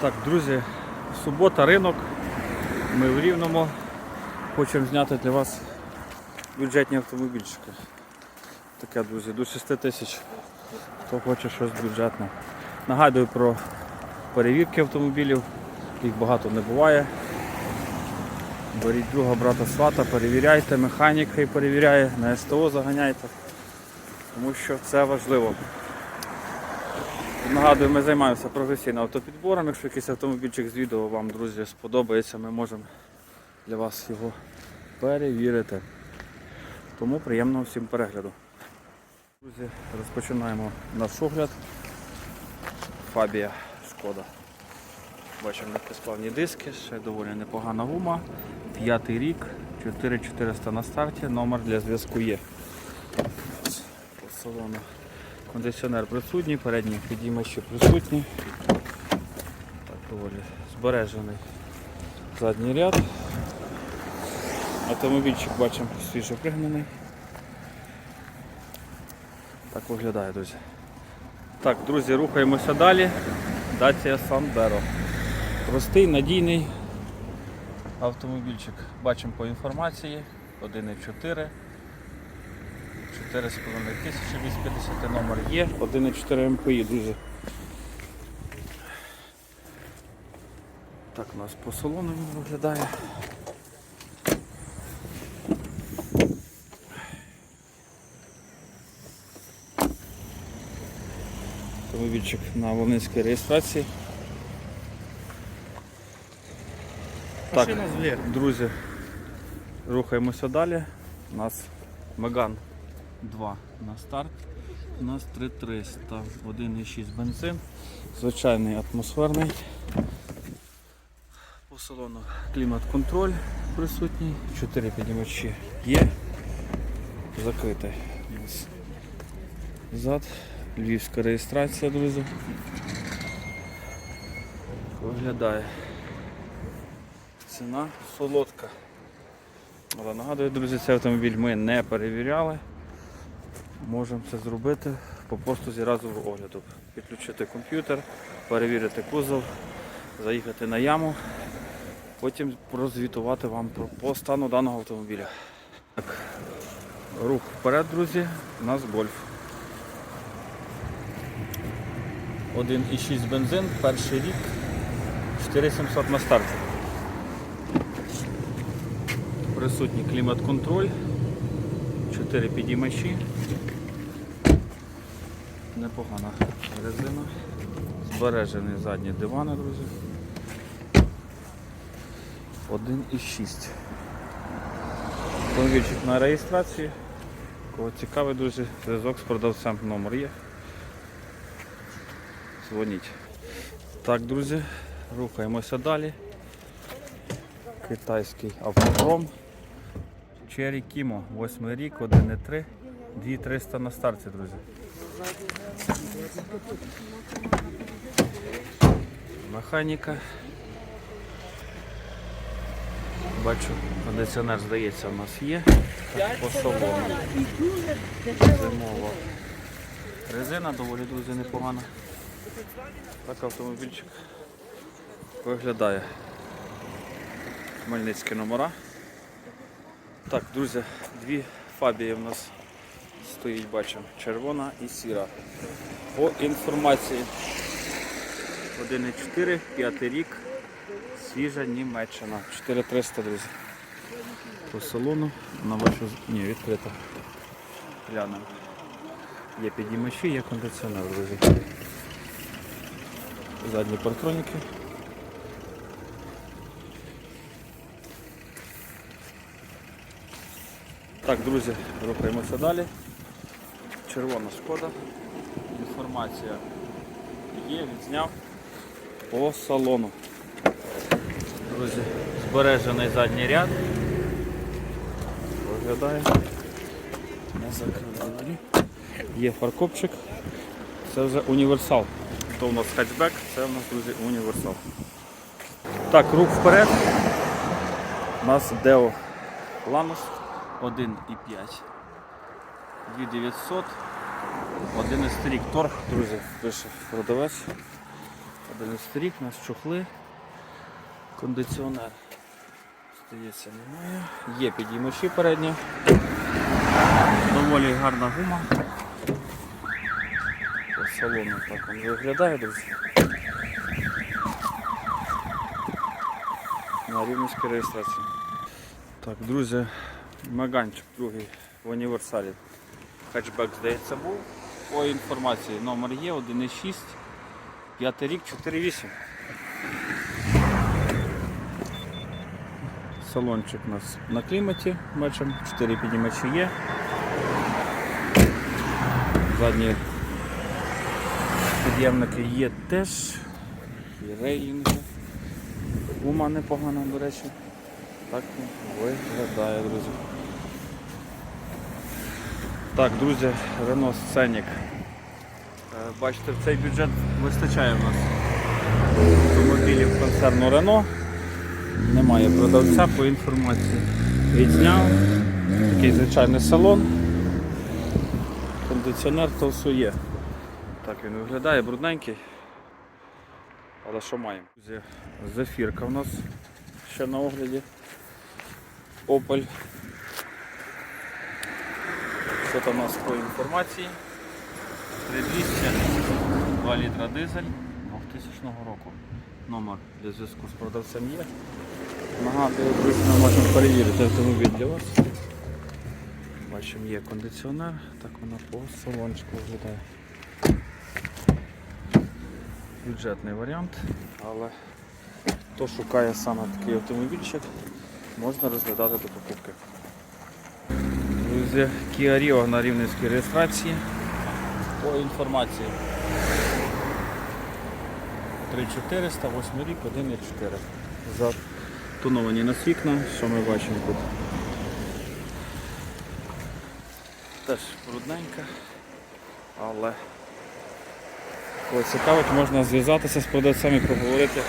Так, друзі, субота, ринок. Ми в Рівному. Хочемо зняти для вас бюджетні автомобільчики. Таке, друзі, до 6 тисяч. Хто хоче щось бюджетне. Нагадую про перевірки автомобілів. Їх багато не буває. Беріть друга брата свата, перевіряйте, механік хай перевіряє, на СТО заганяйте. Тому що це важливо. Нагадую, ми займаємося професійним автопідбором. Якщо якийсь автомобільчик з відео вам, друзі, сподобається, ми можемо для вас його перевірити. Тому приємного всім перегляду. Друзі, розпочинаємо наш огляд. Фабія Шкода. Бачимо легкосплавні диски, ще доволі непогана гума. П'ятий рік, 4400 на старті, номер для зв'язку є. По салону. Кондиціонер присутній, передні підіймачі присутні. Так, доволі збережений задній ряд. Автомобільчик бачимо свіжо пригнаний. Так виглядає, друзі. Так, друзі, рухаємося далі. Dacia Sandero. Простий, надійний автомобільчик. Бачимо по інформації. 1,4. 4,5 тисячі 250 номер є, 1,4 МПІ, друзі. Так у нас по салону він виглядає. Автомобільчик на Волинській реєстрації. Так, друзі, рухаємося далі. У нас Меган 2 на старт. У нас 3300, 1,6 бензин, звичайний атмосферний. По салону клімат-контроль присутній, 4 піднімачі є. Закритий. Зад, львівська реєстрація, друзі. Виглядає. Ціна солодка. Але нагадую, друзі, цей автомобіль ми не перевіряли. Можемо це зробити по послузі разового огляду. Підключити комп'ютер, перевірити кузов, заїхати на яму, потім прозвітувати вам про стану даного автомобіля. Так, рух вперед, друзі, у нас гольф. 1,6 бензин, перший рік, 4700 на старті. Присутній клімат-контроль, 4 підіймачі. Непогана резина. Збережений задні дивани, друзі. 1,6. Автомобільчик на реєстрації. Кого цікавий, друзі, зв'язок з продавцем номер є. Дзвоніть. Так, друзі, рухаємося далі. Китайський автопром. Cherry Kimo, 8 рік, 1,3, 2300 на старті, друзі. Механіка. Бачу, кондиціонер, здається, у нас є. По. Зимова. Резина доволі, друзі, непогана. Так автомобільчик виглядає. Хмельницькі номера. Так, друзі, дві фабії в нас стоїть, бачимо, червона і сіра. По інформації 1,4, 5 рік, свіжа Німеччина. 4300, друзі. По салону на вашу ні, відкрита. Глянемо. Є підіймачі, є кондиціонер, друзі. Задні партроніки. Так, друзі, рухаємося далі. Червона шкода. Інформація є, відзняв по салону. Друзі, збережений задній ряд. Виглядає. Не закрили двері. Є фаркопчик. Це вже універсал. То у нас хетчбек, це у нас, друзі, універсал. Так, рух вперед. У нас Deo Lanos 1,5. 2900. 11 рік торг, друзі, пише продавець. 11 рік, нас чохли, кондиціонер. Здається, немає. Є підіймачі передні. Доволі гарна гума. По салону так він виглядає, друзі. На рівненській реєстрації. Так, друзі, Маганчик другий в універсалі. Хетчбек, здається, був. По інформації номер є 1,6, 5 рік, 4,8. Салончик у нас на кліматі бачимо, 4 піднімачі є. Задні під'ємники є теж. І рейлінги. Гума непогана, до речі. Так виглядає, друзі. Так, друзі, Scenic. Е, Бачите, в цей бюджет вистачає в нас автомобілів концерну Renault. Немає продавця по інформації. Відзняв. Такий звичайний салон. Кондиціонер то все є. Так він виглядає, брудненький. Але що маємо? Зефірка в нас ще на огляді. Opel. Що там у нас по інформації? 3200, 2 літра дизель 2000 року. Номер для зв'язку з продавцем є. Нагадую, ми можемо перевірити автомобіль для вас. Бачимо, є кондиціонер, так вона по салончику виглядає. Бюджетний варіант, але хто шукає саме такий автомобільчик, можна розглядати до покупки. Друзі, Kia Rio на рівненській реєстрації. По інформації 3400, 8 рік, 1,4. Затоновані нас вікна, що ми бачимо тут. Теж брудненька, але кого цікавить, можна зв'язатися з продавцем і поговорити,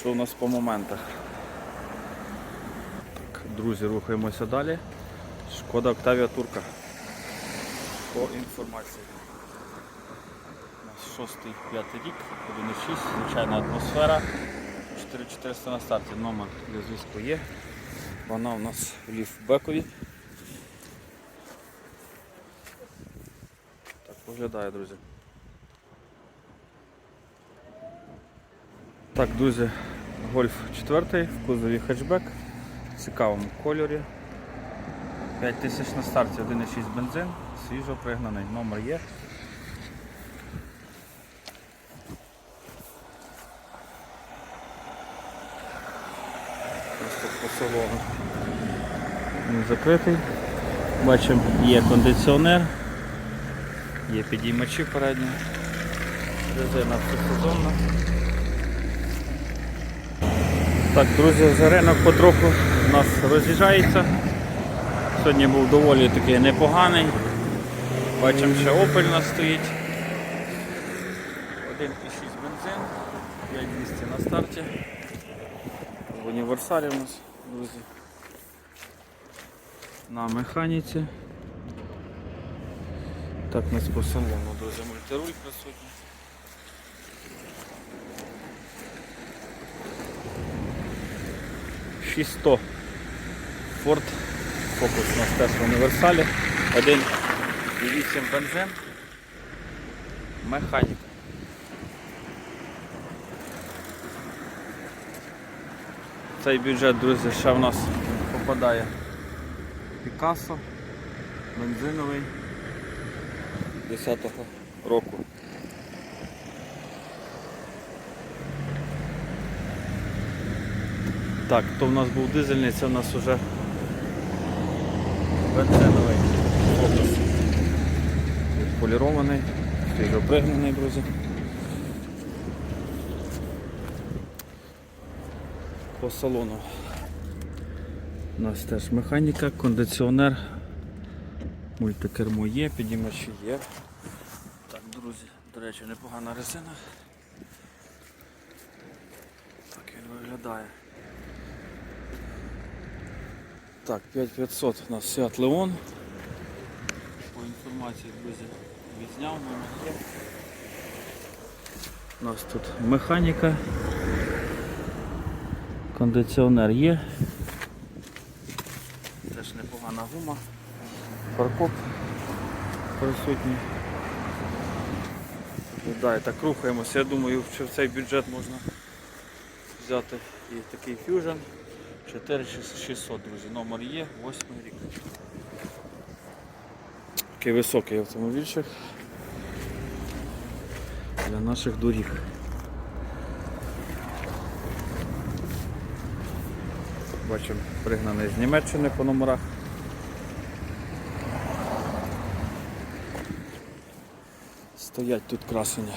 що у нас по моментах. Так, друзі, рухаємося далі. Шкода Октавія Турка. По інформації. У нас 6-5 рік, 1,6, звичайна атмосфера. 4400 на старті, номер для зв'язку є. Вона у нас в ліфбекові. Так виглядає, друзі. Так, друзі, гольф 4 в кузові хетчбек в цікавому кольорі. 5000 на старті, 1,6 бензин, свіжо пригнаний, номер є. Просто по салону. Він закритий. Бачимо, є кондиціонер, є підіймачі передні, резина всесезонна. Так, друзі, вже ринок потроху у нас роз'їжджається. Сьогодні був доволі такий непоганий. Бачимо, ще Opel у нас стоїть. 1,6 бензин, 5200 на старті. В універсалі у нас, друзі. На механіці. Так, у нас по друзі, мультируль присутній. Шісто. Ford Focus у нас теж в універсалі. 1,8 бензин. Механіка. Цей бюджет, друзі, ще в нас попадає Пікассо, бензиновий 10-го року. Так, то в нас був дизельний, це в нас вже бензиновий фокус. Полірований, свіжо пригнаний, друзі. По салону. У нас теж механіка, кондиціонер, мультикермо є, підіймачі є. Так, друзі, до речі, непогана резина. Так він виглядає. Так, 5500 у нас Seat Leon. По інформації, друзі, відзняв є. У нас тут механіка. Кондиціонер є. Теж непогана гума. Паркоп присутній. Виглядає, так рухаємося. Я думаю, що в цей бюджет можна взяти і такий Fusion 4600, друзі. Номер є, 8 рік. Такий високий автомобільчик для наших доріг. Бачимо, пригнаний з Німеччини по номерах. Стоять тут красені.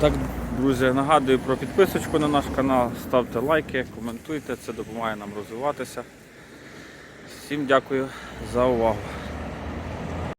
Так, друзі, нагадую про підписочку на наш канал, ставте лайки, коментуйте, це допомагає нам розвиватися. Всім дякую за увагу.